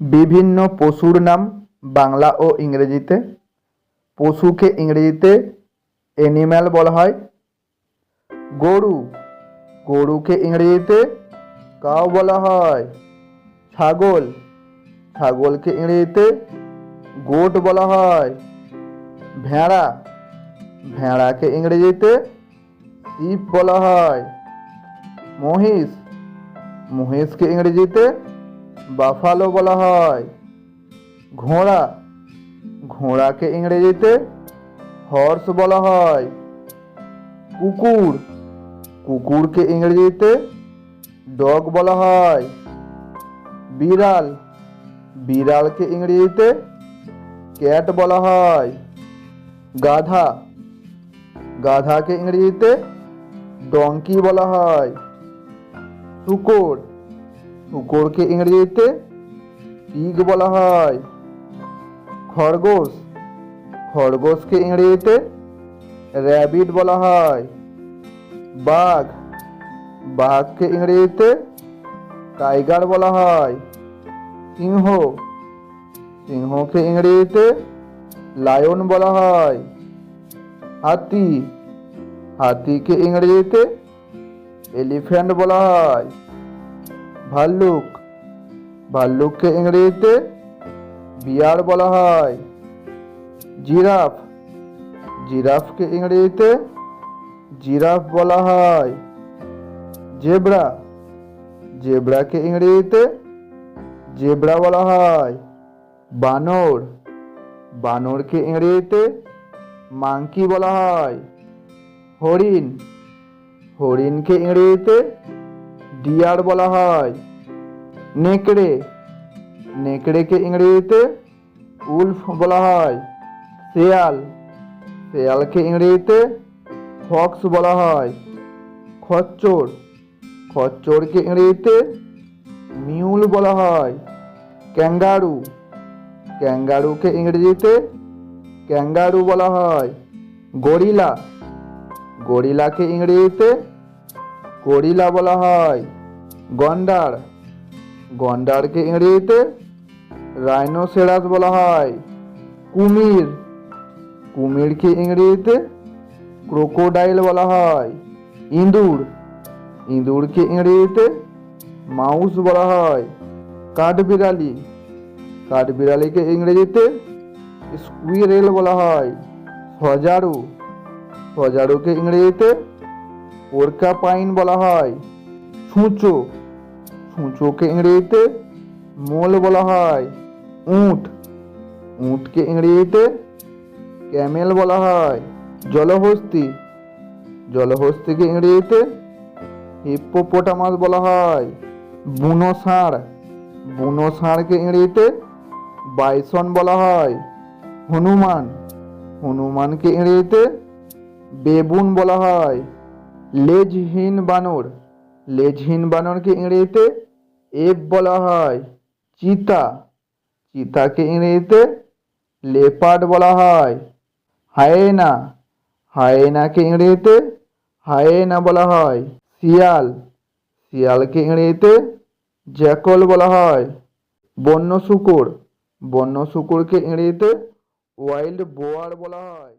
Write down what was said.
বিভিন্ন পশুর নাম বাংলা ও ইংরেজিতে। পশুকে ইংরেজিতে অ্যানিম্যাল বলা হয়। গরু, গরুকে ইংরেজিতে কাউ বলা হয়। ছাগল, ছাগলকে ইংরেজিতে গোট বলা হয়। ভেড়া, ভেড়াকে ইংরেজিতে শিপ বলা হয়। মহিষ, মহিষকে ইংরেজিতে বাফালো বলা হয়। ঘোড়া, ঘোড়াকে ইংরেজিতে হর্স বলা হয়। কুকুর, কুকুরকে ইংরেজিতে ডগ বলা হয়। বিড়াল, বিড়ালকে ইংরেজিতে ক্যাট বলা হয়। গাধা, গাধাকে ইংরেজিতে ডঙ্কি বলা হয়। শুকর শুকরকে ইংরেজিতে পিগ বলা হয়। খরগোশ। খরগোশকে ইংরেজিতে র্যাবিট বলা হয়। বাঘ। বাঘকে ইংরেজিতে টাইগার বলা হয়। সিংহ। সিংহকে ইংরেজিতে লায়ন বলা হয়। হাতি। হাতিকে ইংরেজিতে এলিফ্যান্ট বলা হয়। ভাল্লুক। ভাল্লুককে ইংরেজিতে বিয়ার বলা হয়। জিরাফ। জিরাফকে ইংরেজিতে জিরাফ বলা হয়। জেব্রা। জেব্রাকে ইংরেজিতে জেব্রা বলা হয়। বানর। বানরকে ইংরেজিতে মাংকি বলা হয়। হরিণ। হরিণকে ইংরেজিতে ডিয়ার বলা হয়। নেকড়ে। নেকড়েকে ইংরেজিতে উলফ বলা হয়। শেয়াল। শেয়ালকে ইংরেজিতে ফক্স বলা হয়। খচ্চর। খচ্চরকে ইংরেজিতে মিউল বলা হয়। ক্যাঙ্গারু। ক্যাঙ্গারুকে ইংরেজিতে ক্যাঙ্গারু বলা হয়। গরিলা। গরিলাকে ইংরেজিতে গরিলা বলা হয়। গন্ডার। গন্ডারকে ইংরেজিতে রাইনোসেরাস বলা হয়। কুমির। কুমিরকে ইংরেজিতে ক্রোকোডাইল বলা হয়। ইঁদুর। ইঁদুরকে ইংরেজিতে মাউস বলা হয়। কাঠবিড়ালি। কাঠবিড়ালিকে ইংরেজিতে স্কুইরেল বলা হয়। সজারু। সজারুকে ইংরেজিতে পোরকা পাইন বলা হয়। ছুঁচো ছুঁচোকে ইংরেজিতে মোল বলা হয়। উট। উটকে ইংরেজিতে ক্যামেল বলা হয়। জলহস্তি। জলহস্তিকে ইংরেজিতে হিপ্পোপোটামাস বলা হয়। বুনো ষাঁড় বুনো ষাঁড়কে ইংরেজিতে বাইসন বলা হয়। হনুমান। হনুমানকে ইংরেজিতে বেবুন বলা হয়। লেজহীন বানর। লেজহীন বানরকে ইংরেজিতে এপ বলা হয়, চিতা। চিতাকে ইংরেজিতে লেপার্ড বলা হয়, হায়েনা। হায়েনাকে ইংরেজিতে হায়েনা বলা হয়, শিয়াল। শিয়ালকে ইংরেজিতে জ্যাকল বলা হয়, বন্য শুকুর। বন্য শুকুরকে ইংরেজিতে ওয়াইল্ড বোয়ার বলা হয়।